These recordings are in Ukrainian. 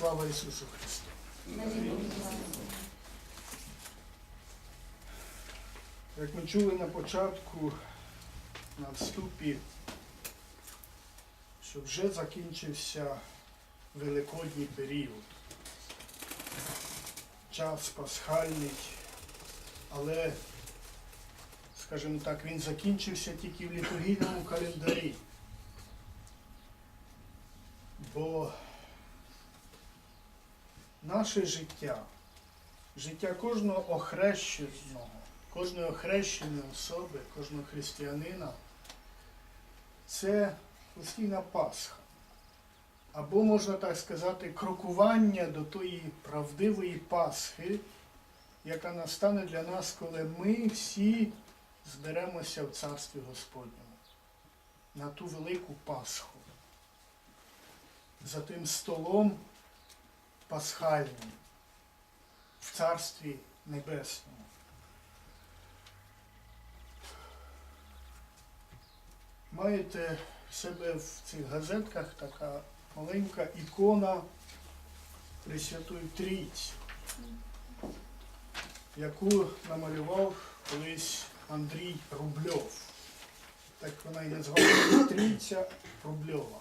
Слава Ісусу Христу! Як ми чули на початку, на вступі, що вже закінчився великодній період, час пасхальний, але, скажімо так, він закінчився тільки в літургійному календарі. Бо наше життя, життя кожного охрещеного, кожної охрещеної особи, кожного християнина це постійна Пасха. Або, можна так сказати, крокування до тої правдивої Пасхи, яка настане для нас, коли ми всі зберемося в Царстві Господньому на ту велику Пасху. За тим столом пасхальним в Царстві Небесному. Маєте в себе в цих газетках така маленька ікона Пресвятої Трійці, яку намалював колись Андрій Рубльов. Так вона і називається Трійця Рубльова.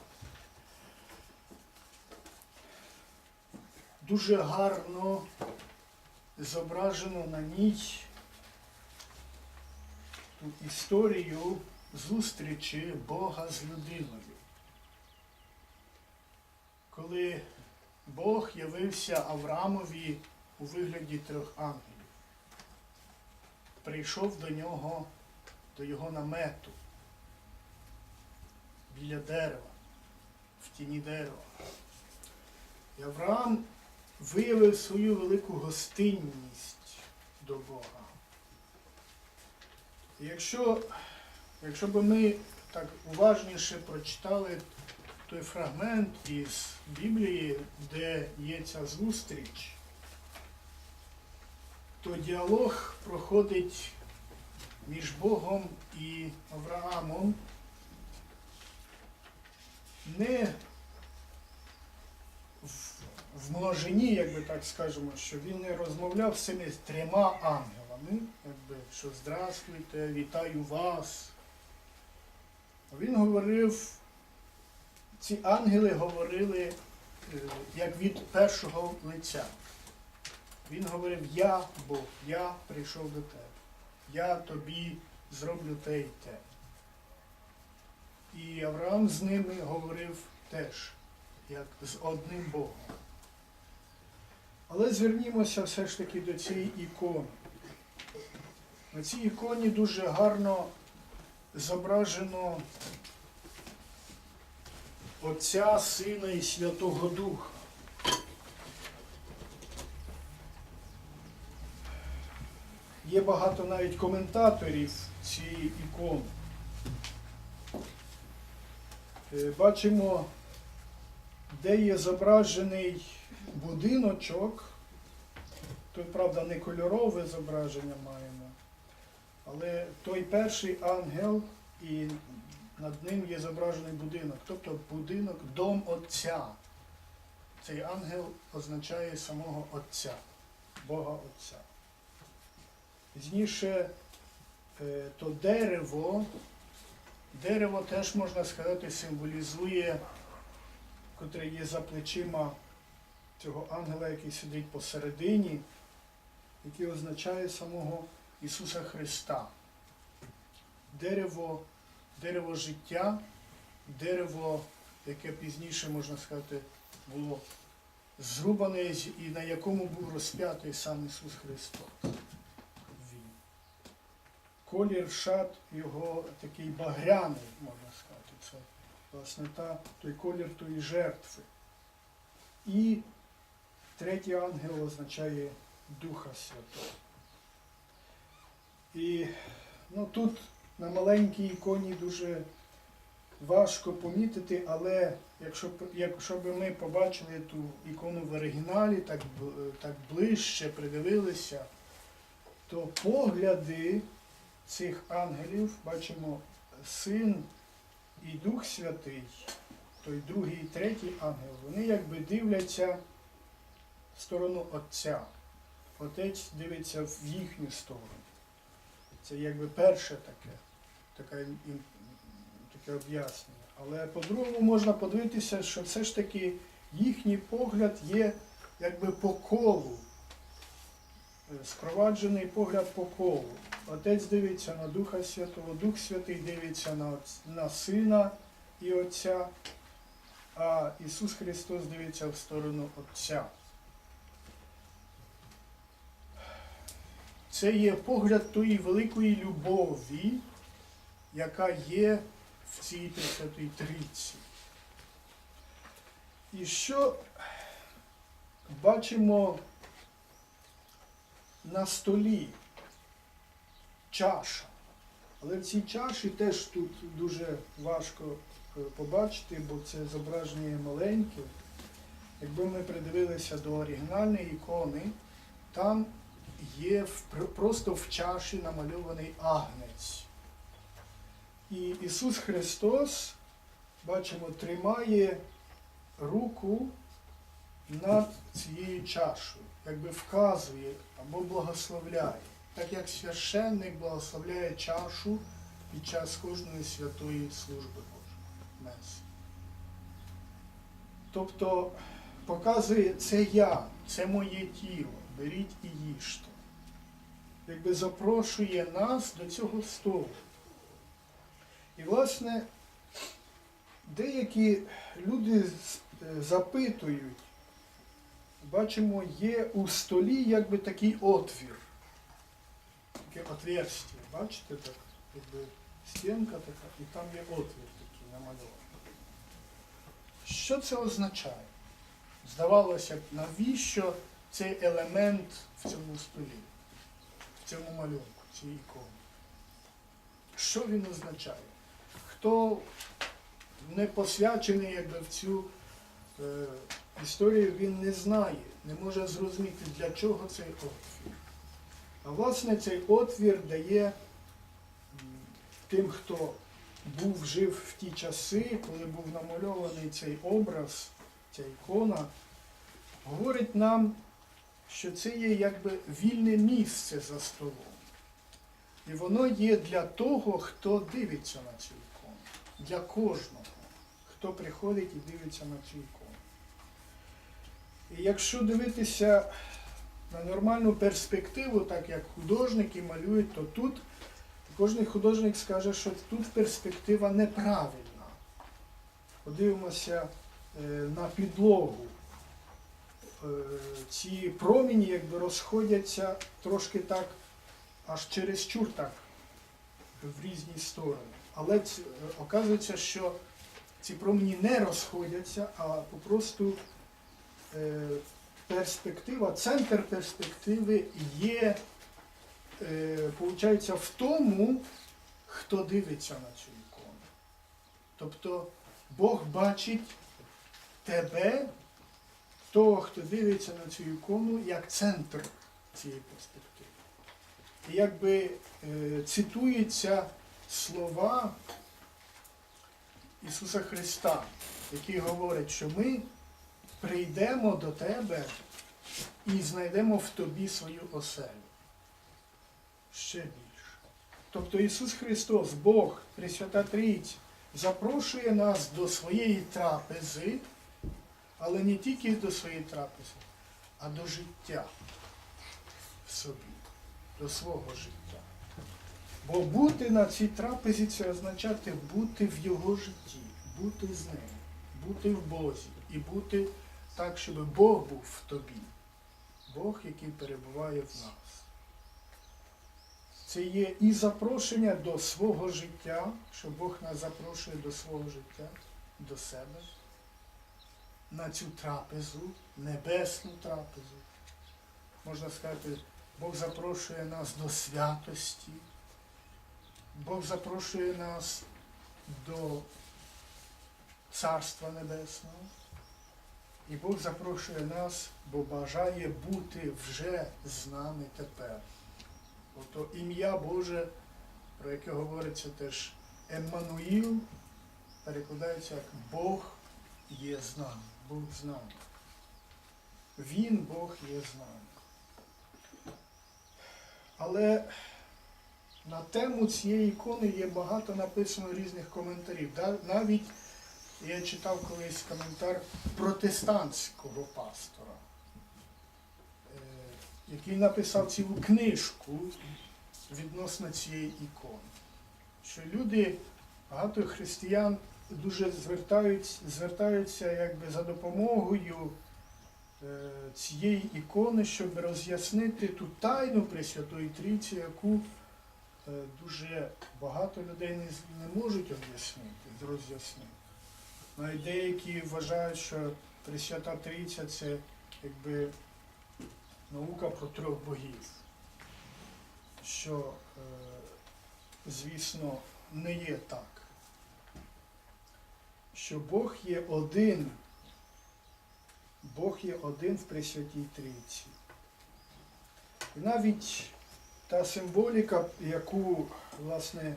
Дуже гарно зображено на ній ту історію зустрічі Бога з людиною. Коли Бог явився Авраамові у вигляді трьох ангелів, прийшов до нього, до його намету, біля дерева, в тіні дерева. І Авраам виявив свою велику гостинність до Бога. Якщо, якщо б ми так уважніше прочитали той фрагмент із Біблії, де є ця зустріч, то діалог проходить між Богом і Авраамом не в, множині, як би так скажемо, що він не розмовляв з цими трьома ангелами, якби, що здравствуйте, вітаю вас. Він говорив, ці ангели говорили е, як від першого лиця. Він говорив, я Бог, я прийшов до тебе, я тобі зроблю те і те. І Авраам з ними говорив теж, як з одним Богом. Але звернімося все ж таки до цієї ікони. На цій іконі дуже гарно зображено Отця, Сина і Святого Духа. Є багато навіть коментаторів цієї ікони. Е, Бачимо, де є зображений будиночок. Тут, правда, не кольорове зображення маємо, але той перший ангел і над ним є зображений будинок, тобто будинок дом Отця. Цей ангел означає самого Отця, Бога Отця. Пізніше е, то дерево, дерево теж, можна сказати, символізує, котре є за плечима цього ангела, який сидить посередині, який означає самого Ісуса Христа. Дерево, дерево життя, дерево, яке пізніше, можна сказати, було зрубане і на якому був розп'ятий сам Ісус Христос. Він. Колір шат його такий багряний, можна сказати. Це власне та, той колір тої жертви. І третій ангел означає Духа Святого. І ну, тут на маленькій іконі дуже важко помітити, але якщо, якщо б ми побачили ту ікону в оригіналі, так, так ближче придивилися, то погляди цих ангелів, бачимо, син і Дух Святий, той другий і третій ангел, вони якби дивляться сторону Отця. Отець дивиться в їхню сторону. Це якби перше таке, таке, таке об'яснення. Але по-другому можна подивитися, що все ж таки їхній погляд є якби по колу. Е, Спроваджений погляд по колу. Отець дивиться на Духа Святого, Дух Святий дивиться на, на Сина і Отця, а Ісус Христос дивиться в сторону Отця. Це є погляд тої великої любові, яка є в цій Пресвятій Трійці. І що бачимо на столі чаша. Але в цій чаші теж тут дуже важко е, побачити, бо це зображення маленьке. Якби ми придивилися до оригінальної ікони, там є в- просто в чаші намальований агнець. І Ісус Христос, бачимо, тримає руку над цією чашою, якби вказує або благословляє, так як священник благословляє чашу під час кожної святої служби Божої. Меси. Тобто показує це я, це моє тіло, беріть і їжте. Якби запрошує нас до цього столу. І, власне, деякі люди е, запитують, бачимо, є у столі якби такий отвір, таке отверстя. Бачите, так, якби стінка така, і там є отвір такий намальований. Що це означає? Здавалося б, навіщо цей елемент в цьому столі, цьому малюнку, цій іконі? Що він означає? Хто не посвячений якби, в цю е, історію, він не знає, не може зрозуміти, для чого цей отвір. А власне цей отвір дає тим, хто був жив в ті часи, коли був намальований цей образ, ця ікона, говорить нам, що це є якби вільне місце за столом. І воно є для того, хто дивиться на цю ікону. Для кожного, хто приходить і дивиться на цю ікону. І якщо дивитися на нормальну перспективу, так як художники малюють, то тут кожен художник скаже, що тут перспектива неправильна. Подивимося е, на підлогу. Е, Ці промені якби розходяться трошки так, аж через чур так в різні сторони. Але е, оказується, що ці промені не розходяться, а попросту е, перспектива, центр перспективи є, получається, в тому, хто дивиться на цю ікону. Тобто Бог бачить тебе, того, хто дивиться на цю ікону, як центр цієї перспективи. І якби е, цитуються слова Ісуса Христа, які говорять, що ми прийдемо до тебе і знайдемо в тобі свою оселю. Ще більше. Тобто Ісус Христос, Бог, Пресвята Трійця, запрошує нас до своєї трапези, але не тільки до своєї трапези, а до життя в собі, до свого життя. Бо бути на цій трапезі це означати бути в Його житті, бути з ним, бути в Бозі і бути так, щоб Бог був в тобі. Бог, який перебуває в нас. Це є і запрошення до свого життя, що Бог нас запрошує до свого життя, до себе, на цю трапезу, небесну трапезу. Можна сказати, Бог запрошує нас до святості, Бог запрошує нас до Царства Небесного. І Бог запрошує нас, бо бажає бути вже з нами тепер. Ото ім'я Боже, про яке говориться теж Еммануїл, перекладається як Бог є з нами, Бог з нами. Він, Бог, є з нами. Але на тему цієї ікони є багато написано різних коментарів. Навіть я читав колись коментар протестантського пастора, е, який написав цілу книжку відносно цієї ікони. Що люди, багато християн дуже звертаються, звертаються якби за допомогою е, цієї ікони, щоб роз'яснити ту тайну Пресвятої Трійці, яку е, дуже багато людей не, не можуть об'яснити, роз'яснити. Навіть деякі вважають, що Пресвята Трійця це якби наука про трьох богів, що, е, звісно, не є так. Що Бог є один, Бог є один в Пресвятій Трійці. І навіть та символіка, яку, власне,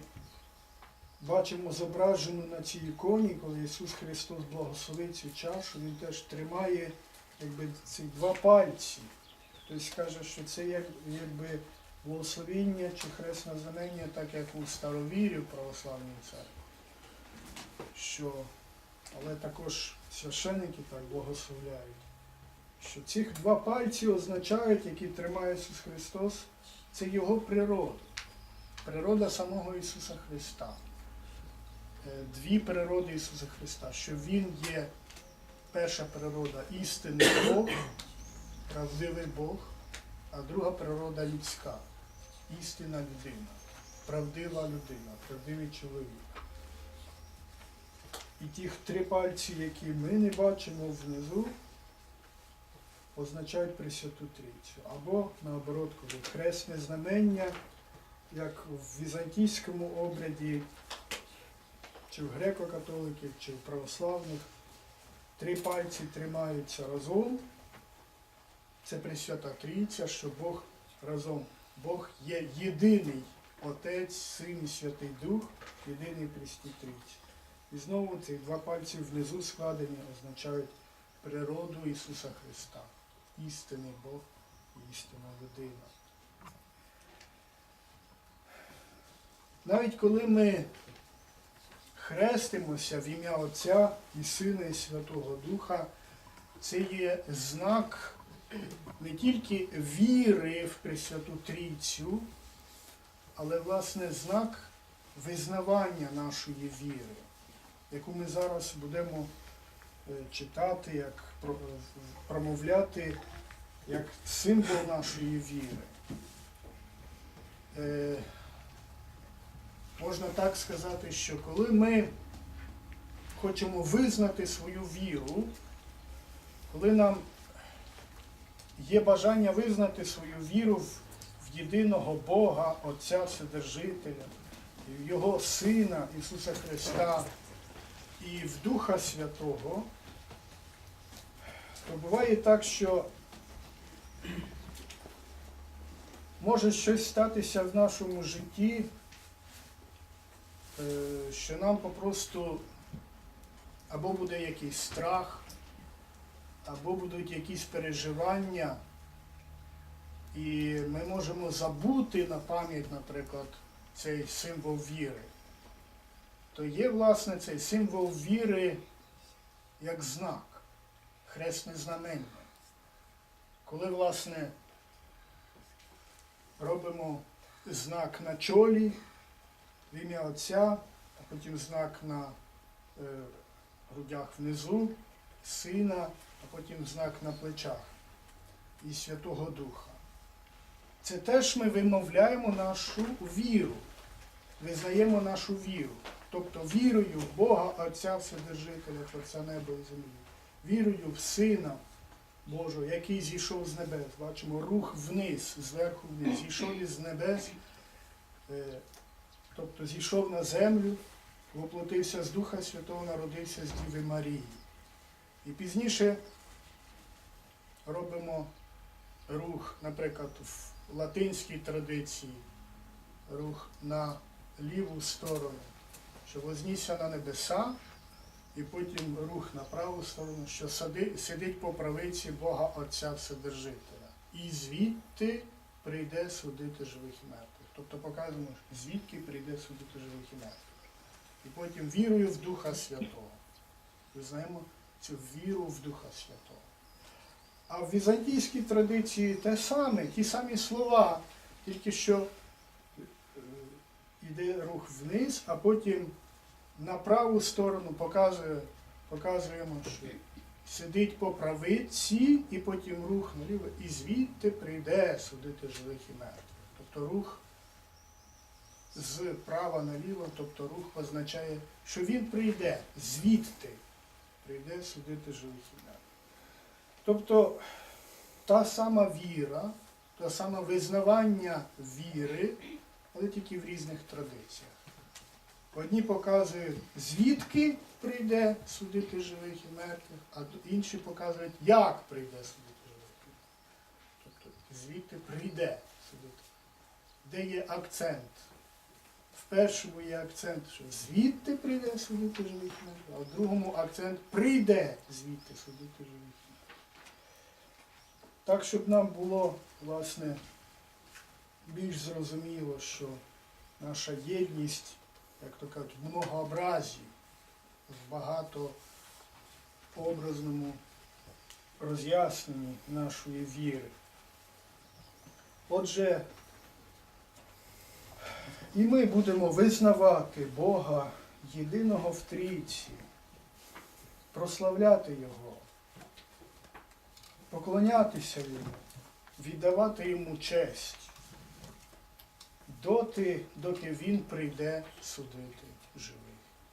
бачимо зображену на цій іконі, коли Ісус Христос благословить цю чашу, Він теж тримає якби, ці два пальці. Хтось каже, що це як, якби благословіння чи хресне знамення, так як у старовірі в православній церкві. Що, але також священники так благословляють, що ці два пальці означають, які тримає Ісус Христос, це Його природа, природа самого Ісуса Христа. Е, Дві природи Ісуса Христа, що Він є перша природа істинний Бог, правдивий Бог, а друга природа людська, істинна людина, правдива людина, правдивий чоловік. І ті три пальці, які ми не бачимо внизу, означають Пресвяту Трійцю. Або наоборот, коли хресне знамення, як в візантійському обряді, чи в греко-католиків, чи в православних, три пальці тримаються разом. Це Пресвята Трійця, що Бог разом. Бог є єдиний Отець, Син і Святий Дух, єдиний Пресвятій Трійці. І знову ці два пальці внизу складені означають природу Ісуса Христа. Істинний Бог і істинна людина. Навіть коли ми хрестимося в ім'я Отця і Сина і Святого Духа, це є знак не тільки віри в Пресвяту Трійцю, але власне знак визнавання нашої віри, яку ми зараз будемо е, читати, як е, промовляти як символ нашої віри. Е, Можна так сказати, що коли ми хочемо визнати свою віру, коли нам є бажання визнати свою віру в, єдиного Бога, Отця Вседержителя, Його Сина Ісуса Христа і в Духа Святого, то буває так, що може щось статися в нашому житті, е, що нам попросту або буде якийсь страх, або будуть якісь переживання, і ми можемо забути на пам'ять, наприклад, цей символ віри. То є, власне, цей символ віри як знак, хресне знамення. Коли, власне, робимо знак на чолі в ім'я Отця, а потім знак на е, грудях внизу, Сина, а потім знак на плечах і Святого Духа. Це теж ми вимовляємо нашу віру, визнаємо нашу віру. Тобто вірою в Бога Отця Вседержителя, Творця неба і землі, вірою в Сина Божого, який зійшов з небес. Бачимо рух вниз, зверху вниз, зійшов із небес, е, тобто зійшов на землю, воплотився з Духа Святого, народився з Діви Марії. І пізніше робимо рух, наприклад, в латинській традиції, рух на ліву сторону, що вознісся на небеса, і потім рух на праву сторону, що сидить по правиці Бога Отця Вседержителя. І звідти прийде судити живих і мертвих. Тобто показуємо, звідки прийде судити живих і мертвих. І потім вірую в Духа Святого. Визнаємо цю віру в Духа Святого. А в візантійській традиції те саме, ті самі слова, тільки що йде рух вниз, а потім на праву сторону показує, показуємо, що сидить по правиці, і потім рух наліво, і звідти прийде судити живих і мертвих. Тобто рух з права наліво, тобто рух означає, що він прийде звідти, прийде судити живих і мертвих. Тобто та сама віра, та саме визнавання віри, але тільки в різних традиціях. Одні показують, звідки прийде судити живих і мертвих, а інші показують, як прийде судити живих і мертвих. Тобто звідти прийде судити. Де є акцент? В першому є акцент, що звідти прийде судити живих і мертвих, а в другому акцент прийде звідти судити живих і мертвих. Так, щоб нам було, власне, більш зрозуміло, що наша єдність, як то кажуть, в многообразі, в багатообразному роз'ясненні нашої віри. Отже, і ми будемо визнавати Бога єдиного в трійці, прославляти Його, поклонятися Йому, віддавати Йому честь доти, доки Він прийде судити живих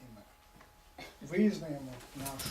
і мертвих. Визнаємо нашу